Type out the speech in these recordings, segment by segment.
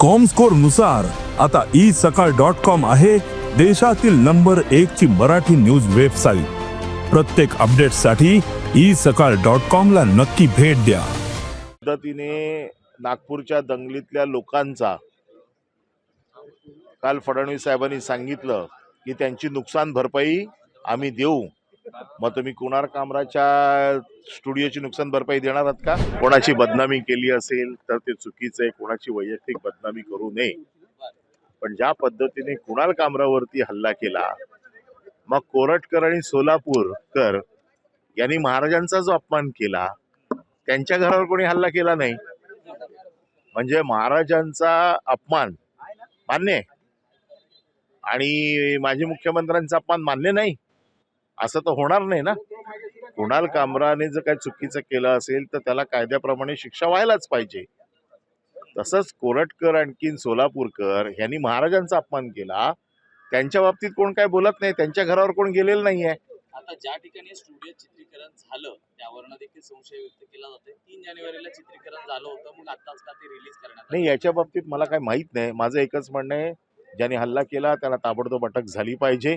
कॉमस्कोरनुसार आता ई सकाळ dot com आहे देशातील नंबर एक ची मराठी न्यूज वेबसाईट प्रत्येक अपडेटसाठी ई सकाळ डॉट कॉम ला नक्की भेट द्या. पद्धतीने नागपूरच्या दंगलीतल्या लोकांचा काल फडणवीस साहेबांनी सांगितलं की त्यांची नुकसान भरपाई आम्ही देऊ. मग तुम्ही कुणार कामराच्या स्टुडिओची नुकसान भरपाई देणार आहात का? कोणाची बदनामी केली असेल तर ते चुकीचं आहे. कोणाची वैयक्तिक बदनामी करू नये. पण ज्या पद्धतीने कुणाल कामरावरती हल्ला केला मग कोरटकर आणि सोलापूरकर यांनी महाराजांचा जो अपमान केला त्यांच्या घरावर कोणी हल्ला केला नाही? म्हणजे महाराजांचा अपमान मान्य आहे. आणि माजी मुख्यमंत्र्यांचा अपमान मान्य नाही? असं तर होणार नाही ना. कुणाल कामराने जर काही चुकीचं केलं असेल तर त्याला कायद्याप्रमाणे शिक्षा व्हायलाच पाहिजे. तसंच कोरटकर आणखीन सोलापूरकर यांनी महाराजांचा अपमान केला. त्यांच्या बाबतीत कोण काय बोलत नाही त्यांच्या घरावर कोण गेलेलं नाहीये. आता ज्या ठिकाणी स्टुडिओ चित्रीकरण झालं त्यावरनं देखील संशय व्यक्त केला जातोय. तीन जानेवारीला चित्रीकरण झालं होतं मग आताच का ते रिलीज करण्यात नाही याच्या बाबतीत मला काही माहीत नाही. माझं एकच म्हणणं आहे ज्याने हल्ला केला त्याला ताबडतोब अटक झाली पाहिजे.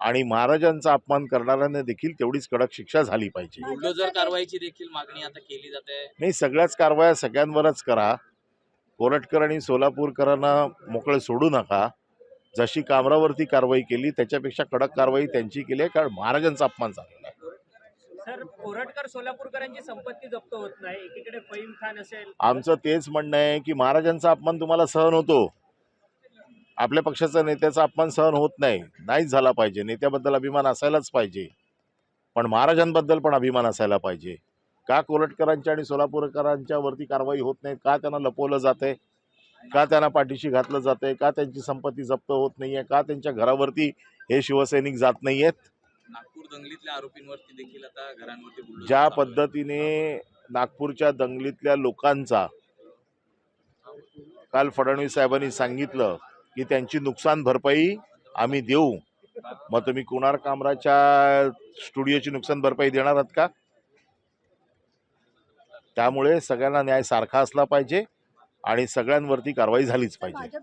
आणि महाराजांचा अपमान करणाऱ्यांना देखील तेवढीच कडक शिक्षा झाली पाहिजे. बुलडोजर कारवाईची देखील मागणी आता केली जाते. नाही सगळ्याच कारवाया सगळ्यांवरच करा. कोरटकर आणि सोलापूरकरांना मोकळे सोडू नका. जशी कामरावरती कारवाई केली त्याच्यापेक्षा कडक कारवाई त्यांची केली आहे कारण महाराजांचा अपमान झालेला आहे. सर कोरटकर सोलापूरकरांची संपत्ती जप्त होत नाही. एकीकडे फईम खान असेल आमचं तेच म्हणणं आहे की महाराजांचा अपमान तुम्हाला सहन होतो. आपल्या पक्षाचा नेत्याचा अपमान सहन होत नाही नाहीच झाला पाहिजे. नेत्याबद्दल अभिमान असायलाच पाहिजे. पण महाराजांबद्दल पण अभिमान असायला पाहिजे. का कोरटकरांच्या आणि सोलापूरकरांच्या वरती कारवाई होत नाही? का त्यांना लपवलं जाते? का त्यांना पाठीशी घातलं जाते? का त्यांची संपत्ती जप्त होत नाहीये? का त्यांच्या घरावरती हे शिवसैनिक जात नाहीयेत? नागपूर दंगलीतल्या आरोपींवरती देखील आता घरांवरती ज्या आहे. पद्धतीने नागपूरच्या दंगलीतल्या लोकांचा काल फडणवीस साहेबांनी सांगितलं की त्यांची नुकसान भरपाई आम्ही देऊ. मग तुम्ही कुणार कामराच्या स्टुडिओची नुकसान भरपाई देणार आहात का? त्यामुळे सगळ्यांना न्याय सारखा असला पाहिजे आणि सगळ्यांवरती कारवाई झालीच पाहिजे.